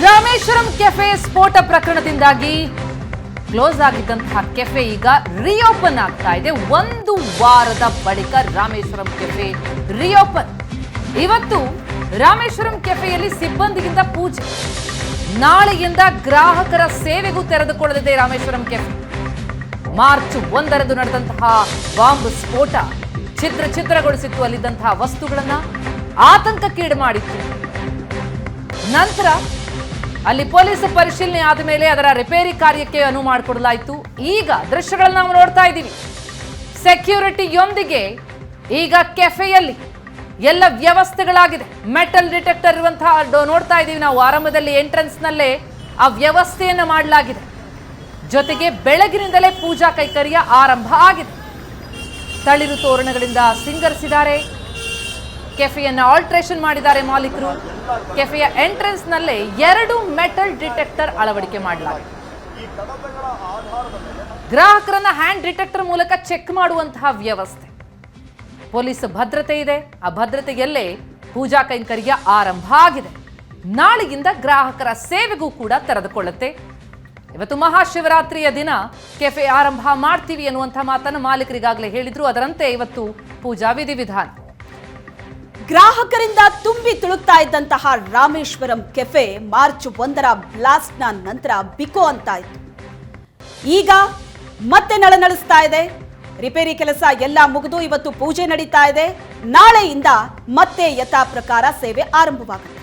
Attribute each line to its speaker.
Speaker 1: Rameswaram cafe ಸ್ಫೋಟ ಪ್ರಕರಣದಿಂದಾಗಿ close ಆಗಿದ್ದಂತಹ ಕೆಫೆ ಈಗ ರಿಓಪನ್ ಆಗ್ತಾ ಇದೆ. ಒಂದು ವಾರದ ಬಳಿಕ ರಾಮೇಶ್ವರಂ ಕೆಫೆ ರಿಓಪನ್ ಇವತ್ತು ರಾಮೇಶ್ವರಂ ಕೆಫೆಯಲ್ಲಿ ಸಿಬ್ಬಂದಿಗಿಂತ ಪೂಜೆ. ನಾಳೆಯಿಂದ ಗ್ರಾಹಕರ ಸೇವೆಗೂ ತೆರೆದುಕೊಳ್ಳಲಿದೆ ರಾಮೇಶ್ವರಂ ಕೆಫೆ. ಮಾರ್ಚ್ ಒಂದರಂದು ನಡೆದಂತಹ ಬಾಂಬ್ ಸ್ಫೋಟ ಚಿತ್ರ ಚಿತ್ರಗೊಳಿಸಿತ್ತು ಅಲ್ಲಿದ್ದಂತಹ ವಸ್ತುಗಳನ್ನ ಆತಂಕಕ್ಕೀಡು ಮಾಡಿತ್ತು. ನಂತರ ಅಲ್ಲಿ ಪೊಲೀಸ್ ಪರಿಶೀಲನೆ ಆದ ಮೇಲೆ ಅದರ ರಿಪೇರಿ ಕಾರ್ಯಕ್ಕೆ ಅನುವು ಮಾಡಿಕೊಡಲಾಯಿತು. ಈಗ ದೃಶ್ಯಗಳನ್ನು ನಾವು ನೋಡ್ತಾ ಇದ್ದೀವಿ. ಸೆಕ್ಯೂರಿಟಿಯೊಂದಿಗೆ ಈಗ ಕೆಫೆಯಲ್ಲಿ ಎಲ್ಲ ವ್ಯವಸ್ಥೆಗಳಾಗಿದೆ. ಮೆಟಲ್ ಡಿಟೆಕ್ಟರ್ ಇರುವಂತಹ ನೋಡ್ತಾ ಇದ್ದೀವಿ ನಾವು. ಆರಂಭದಲ್ಲಿ ಎಂಟ್ರೆನ್ಸ್ನಲ್ಲೇ ಆ ವ್ಯವಸ್ಥೆಯನ್ನು ಮಾಡಲಾಗಿದೆ. ಜೊತೆಗೆ ಬೆಳಗಿನಿಂದಲೇ ಪೂಜಾ ಕೈಕರ್ಯ ಆರಂಭ ಆಗಿದೆ. ತಳಿರು ತೋರಣಗಳಿಂದ ಸಿಂಗರಿಸಿದ್ದಾರೆ. ಕೆಫೆಯನ್ನು ಆಲ್ಟ್ರೇಷನ್ ಮಾಡಿದ್ದಾರೆ ಮಾಲೀಕರು. ಕೆಫೆಯ ಎಂಟ್ರೆನ್ಸ್ ನಲ್ಲೇ ಎರಡು ಮೆಟಲ್ ಡಿಟೆಕ್ಟರ್ ಅಳವಡಿಕೆ ಮಾಡಲಾಗಿದೆ. ಗ್ರಾಹಕರನ್ನ ಹ್ಯಾಂಡ್ ಡಿಟೆಕ್ಟರ್ ಮೂಲಕ ಚೆಕ್ ಮಾಡುವಂತಹ ವ್ಯವಸ್ಥೆ. ಪೊಲೀಸ್ ಭದ್ರತೆ ಇದೆ, ಆ ಭದ್ರತೆಯಲ್ಲೇ ಪೂಜಾ ಕೈಂಕರ್ಯ ಆರಂಭ ಆಗಿದೆ. ನಾಳೆಯಿಂದ ಗ್ರಾಹಕರ ಸೇವೆಗೂ ಕೂಡ ತೆರೆದುಕೊಳ್ಳುತ್ತೆ. ಇವತ್ತು ಮಹಾಶಿವರಾತ್ರಿಯ ದಿನ, ಕೆಫೆ ಆರಂಭ ಮಾಡ್ತೀವಿ ಅನ್ನುವಂಥ ಮಾತನ್ನು ಮಾಲೀಕರಿಗಾಗಲೇ ಹೇಳಿದ್ರು. ಅದರಂತೆ ಇವತ್ತು ಪೂಜಾ ವಿಧಿವಿಧಾನ.
Speaker 2: ಗ್ರಾಹಕರಿಂದ ತುಂಬಿ ತುಳುಕ್ತಾ ಇದ್ದಂತಹ ರಾಮೇಶ್ವರಂ ಕೆಫೆ ಮಾರ್ಚ್ ಒಂದರ ಬ್ಲಾಸ್ಟ್ನ ನಂತರ ಬಿಕೋ ಅಂತ ಇತ್ತು ಈಗ ಮತ್ತೆ ನಳನಳಿಸ್ತಾ ಇದೆ. ರಿಪೇರಿ ಕೆಲಸ ಎಲ್ಲ ಮುಗಿದು ಇವತ್ತು ಪೂಜೆ ನಡೀತಾ ಇದೆ. ನಾಳೆಯಿಂದ ಮತ್ತೆ ಯಥಾ ಪ್ರಕಾರ ಸೇವೆ ಆರಂಭವಾಗುತ್ತೆ.